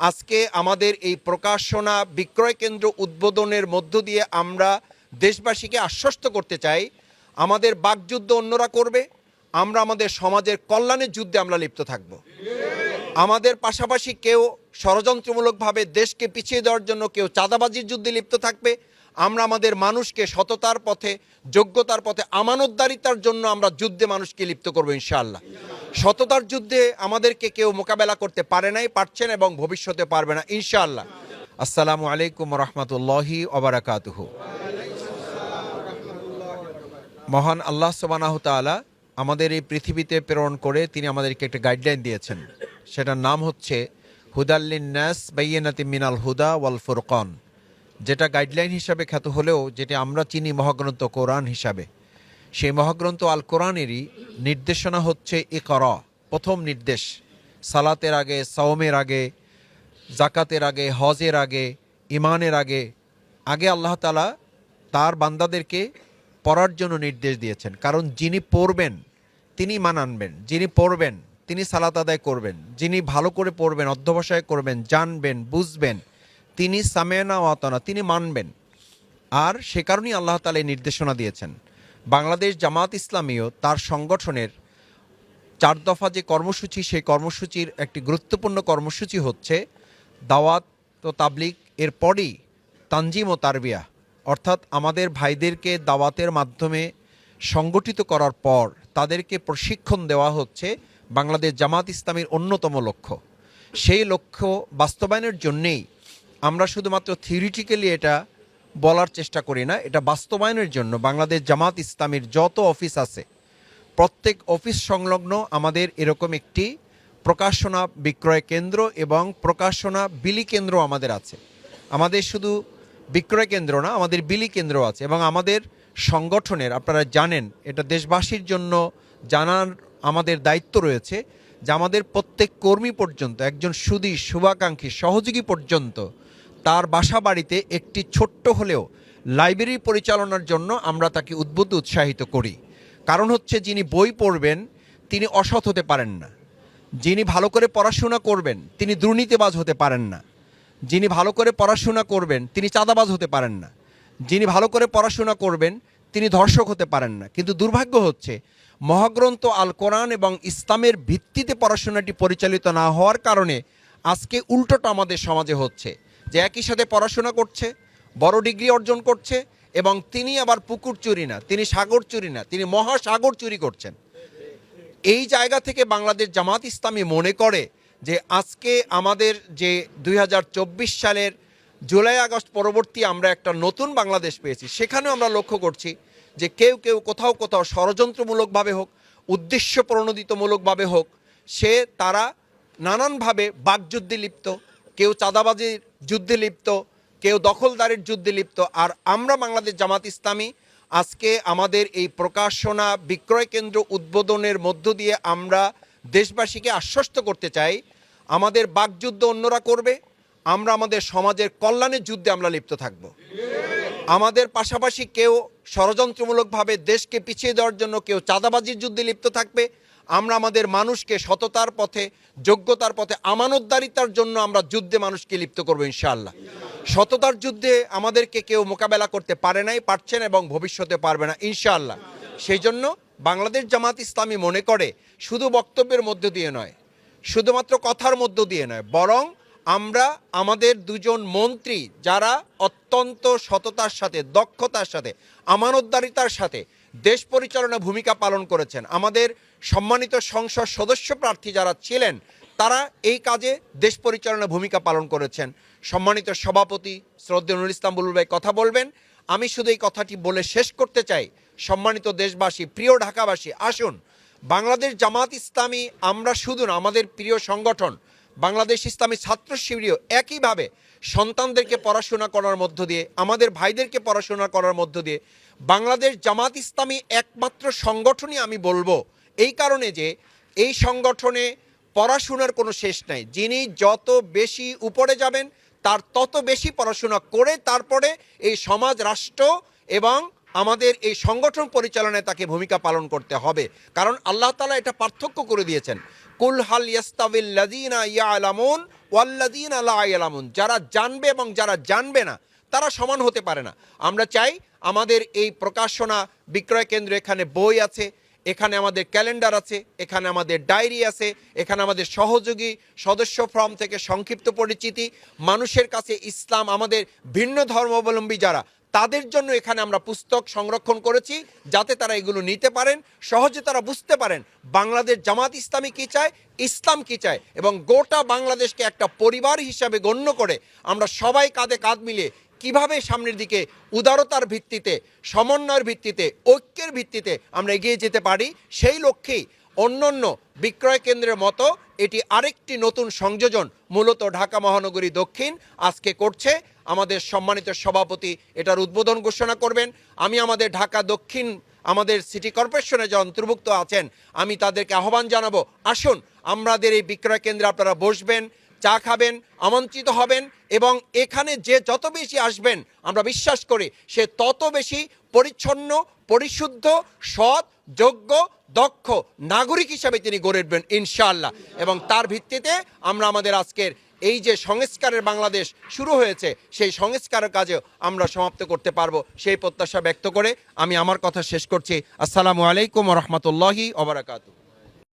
আজকে আমাদের এই প্রকাশনা বিক্রয় কেন্দ্র উদ্বোধনের মধ্য দিয়ে আমরা দেশবাসীকে আশ্বস্ত করতে চাই, আমাদের বাকযুদ্ধ অন্যরা করবে, আমরা আমাদের সমাজের কল্যাণের যুদ্ধে আমরা লিপ্ত থাকব। আমাদের পাশাপাশি কেউ ষড়যন্ত্রমূলকভাবে দেশকে পিছিয়ে দেওয়ার জন্য কেউ চাঁদাবাজির যুদ্ধে লিপ্ত থাকবে, আমরা আমাদের মানুষকে সততার পথে, যোগ্যতার পথে, আমানতদারিতার জন্য আমরা যুদ্ধে মানুষকে লিপ্ত করব ইনশাআল্লাহ। সততার যুদ্ধে আমাদেরকে কেউ মোকাবেলা করতে পারে নাই, পারছেন এবং ভবিষ্যতে পারবে না, ইনশাআল্লাহ। আসসালামু আলাইকুম রহমতুল্লাহি ওবরাকাতুহু। মহান আল্লাহ সুবানাহ তাআলা আমাদের এই পৃথিবীতে প্রেরণ করে তিনি আমাদেরকে একটা গাইডলাইন দিয়েছেন। সেটার নাম হচ্ছে হুদাল্লিন নাস বাইয়ানাতি মিনাল হুদা ওয়াল ফুরকন। যেটা গাইডলাইন হিসাবে খ্যাত হলেও, যেটা আমরা চিনি মহাগ্রন্থ কোরআন হিসাবে। সেই মহাগ্রন্থ আল কোরআনেরই নির্দেশনা হচ্ছে এ কর প্রথম নির্দেশ। সালাতের আগে, সওমের আগে জাকাতের আগে, হজের আগে ইমানের আগে। আগে আল্লাহ তালা তার বান্দাদেরকে পড়ার জন্য নির্দেশ দিয়েছেন। কারণ যিনি পড়বেন, তিনি মান আনবেন। যিনি পড়বেন, তিনি সালাত আদায় করবেন। যিনি ভালো করে পড়বেন, অধ্যবসায় করবেন, জানবেন, বুঝবেন, তিনি সামেনা ওয়াতনা, তিনি মানবেন। আর সে কারণেই আল্লাহ তালা নির্দেশনা দিয়েছেন। বাংলাদেশ জামাত ইসলামীও তার সংগঠনের চার দফা যে কর্মসূচি, সেই কর্মসূচির একটি গুরুত্বপূর্ণ কর্মসূচি হচ্ছে দাওয়াত ও তাবলিক এর পরেই তানজিম ও তারবিয়া। অর্থাৎ আমাদের ভাইদেরকে দাওয়াতের মাধ্যমে সংগঠিত করার পর তাদেরকে প্রশিক্ষণ দেওয়া হচ্ছে বাংলাদেশ জামাত ইসলামীর অন্যতম লক্ষ্য। সেই লক্ষ্য বাস্তবায়নের জন্যেই আমরা শুধুমাত্র থিওরিটিক্যালি এটা বলার চেষ্টা করি না, এটা বাস্তবায়নের জন্য। বাংলাদেশ জামাত ইসলামীর যত অফিস আছে, প্রত্যেক অফিস সংলগ্ন আমাদের এরকম একটি প্রকাশনা বিক্রয় কেন্দ্র এবং প্রকাশনা বিলি কেন্দ্র আমাদের আছে। আমাদের শুধু বিক্রয় কেন্দ্র না, আমাদের বিলি কেন্দ্র আছে এবং আমাদের সংগঠনের, আপনারা জানেন, এটা দেশবাসীর জন্য জানার আমাদের দায়িত্ব রয়েছে যে আমাদের প্রত্যেক কর্মী পর্যন্ত, একজন সুদী, শুভাকাঙ্ক্ষী, সহযোগী পর্যন্ত তার বাসা বাড়িতে একটি ছোট্ট হলেও লাইব্রেরি পরিচালনার জন্য আমরা তাকে উদ্বুদ্ধ উৎসাহিত করি। কারণ হচ্ছে যিনি বই পড়বেন, তিনি অসৎ হতে পারেন না। যিনি ভালো করে পড়াশোনা করবেন, তিনি দুর্নীতিবাজ হতে পারেন না। যিনি ভালো করে পড়াশোনা করবেন, তিনি চাঁদাবাজ হতে পারেন না। যিনি ভালো করে পড়াশোনা করবেন, তিনি ধর্ষক হতে পারেন না। কিন্তু দুর্ভাগ্য হচ্ছে, মহাগ্রন্থ আল কোরআন এবং ইসলামের ভিত্তিতে পড়াশোনাটি পরিচালিত না হওয়ার কারণে আজকে উল্টোটা আমাদের সমাজে হচ্ছে। যে একই সাথে পড়াশোনা করছে, বড় ডিগ্রি অর্জন করছে এবং তিনি আবার পুকুর চুরি না, তিনি সাগর চুরি না, তিনি মহাসাগর চুরি করছেন। এই জায়গা থেকে বাংলাদেশ জামাত ইসলামী মনে করে যে আজকে আমাদের যে দুই হাজার চব্বিশ সালের জুলাই আগস্ট পরবর্তী আমরা একটা নতুন বাংলাদেশ পেয়েছি, সেখানেও আমরা লক্ষ্য করছি যে কেউ কেউ কোথাও কোথাও ষড়যন্ত্রমূলকভাবে হোক উদ্দেশ্য প্রণোদিতমূলকভাবে হোক, সে তারা নানানভাবে বাকযুদ্ধে লিপ্ত কেউ চাঁদাবাজির যুদ্ধে লিপ্ত, কেউ দখলদারের যুদ্ধে লিপ্ত। আর আমরা বাংলাদেশ জামাত ইসলামী, আজকে আমাদের এই প্রকাশনা বিক্রয় কেন্দ্র উদ্বোধনের মধ্য দিয়ে আমরা দেশবাসীকে আশ্বস্ত করতে চাই, আমাদের বাকযুদ্ধ অন্যরা করবে, আমরা আমাদের সমাজের কল্যাণের যুদ্ধে আমরা লিপ্ত থাকব। আমাদের পাশাপাশি কেউ ষড়যন্ত্রমূলকভাবে দেশকে পিছিয়ে দেওয়ার জন্য কেউ চাঁদাবাজির যুদ্ধে লিপ্ত থাকবে আমরা আমাদের মানুষকে সততার পথে, যোগ্যতার পথে, আমানতদারিতার জন্য আমরা যুদ্ধে মানুষকে লিপ্ত করব ইনশাআল্লাহ। সততার যুদ্ধে আমাদেরকে কেউ মোকাবেলা করতে পারে নাই পারছেন এবং ভবিষ্যতে পারবে না ইনশাআল্লাহ। সেই জন্য বাংলাদেশ জামাত ইসলামী মনে করে, শুধু বক্তব্যের মধ্য দিয়ে নয়, শুধুমাত্র কথার মধ্য দিয়ে নয়, বরং আমরা আমাদের দুজন মন্ত্রী যারা অত্যন্ত সততার সাথে, দক্ষতার সাথে, আমানতদারিতার সাথে দেশ পরিচালনা ভূমিকা পালন করেছেন। আমাদের সম্মানিত সংসদ সদস্য প্রার্থী যারা ছিলেন, তারা এই কাজে দেশ পরিচালনা ভূমিকা পালন করেছেন। সম্মানিত সভাপতি শ্রদ্ধেয় নুরুল ইসলাম বুলুল ভাই কথা বলবেন। আমি শুধু এই কথাটি বলে শেষ করতে চাই। সম্মানিত দেশবাসী, প্রিয় ঢাকাবাসী, আসুন। বাংলাদেশ জামাত ইসলামী আমরা শুধু না, আমাদের প্রিয় সংগঠন বাংলাদেশ ইসলামী ছাত্র শিবিরও একইভাবে সন্তানদেরকে পড়াশোনা করার মধ্য দিয়ে, আমাদের ভাইদেরকে পড়াশোনা করার মধ্য দিয়ে বাংলাদেশ জামাত ইসলামী একমাত্র সংগঠনই আমি বলব। এই কারণে যে এই সংগঠনে পড়াশোনার কোনো শেষ নাই। যিনি যত বেশি উপরে যাবেন, তার তত বেশি পড়াশোনা করে তারপরে এই সমাজ, রাষ্ট্র এবং আমাদের এই সংগঠন পরিচালনায় তাকে ভূমিকা পালন করতে হবে। কারণ আল্লাহ তালা এটা পার্থক্য করে দিয়েছেন। কুল হাল ইয়াস্তাবিল লাযিনা ইয়ালামুন ওয়াল্লাদিন আল্লাহ আলামুন যারা জানবে এবং যারা জানবে না, তারা সমান হতে পারে না। আমরা চাই আমাদের এই প্রকাশনা বিক্রয় কেন্দ্র এখানে বই আছে, এখানে আমাদের ক্যালেন্ডার আছে, এখানে আমাদের ডায়েরি আছে, এখানে আমাদের সহযোগী সদস্য ফর্ম থেকে সংক্ষিপ্ত পরিচিতি, মানুষের কাছে ইসলাম, আমাদের ভিন্ন ধর্মাবলম্বী যারা তাদের জন্য এখানে আমরা পুস্তক সংরক্ষণ করেছি যাতে তারা এগুলো নিতে পারেন। সহজে তারা বুঝতে পারেন বাংলাদেশ জামাত ইসলামী কী চায়, ইসলাম কী চায় এবং গোটা বাংলাদেশকে একটা পরিবার হিসাবে গণ্য করে আমরা সবাই কাঁধে কাঁধ মিলিয়ে কীভাবে সামনের দিকে উদারতার ভিত্তিতে, সমন্বয়ের ভিত্তিতে, ঐক্যের ভিত্তিতে আমরা এগিয়ে যেতে পারি, সেই লক্ষ্যেই অন্যান্য বিক্রয় কেন্দ্রের মতো এটি আরেকটি নতুন সংযোজন, মূলত ঢাকা মহানগরী দক্ষিণ। আজকে করছে আমাদের সম্মানিত সভাপতি, এটার উদ্বোধন ঘোষণা করবেন। আমি আমাদের ঢাকা দক্ষিণ, আমাদের সিটি কর্পোরেশনে যে অন্তর্ভুক্ত আছেন, আমি তাদেরকে আহ্বান জানাব, আসুন আমাদের এই বিক্রয় কেন্দ্রে আপনারা বসবেন, চা খাবেন, আমন্ত্রিত হবেন এবং এখানে যে যত বেশি আসবেন, আমরা বিশ্বাস করি সে তত বেশি পরিচ্ছন্ন, পরিশুদ্ধ, সৎ, যোগ্য দক্ষ নাগরিক হিসাবে তিনি গড়ে উঠবেন, ইনশাআল্লাহ। এবং তার ভিত্তিতে আমরা আমাদের আজকের এই যে সংস্কারের বাংলাদেশ শুরু হয়েছে, সেই সংস্কারের কাজেও আমরা সমাপ্ত করতে পারব সেই প্রত্যাশা ব্যক্ত করে আমি আমার কথা শেষ করছি। আসসালামু আলাইকুম রহমতুল্লাহি ওবরাকাতু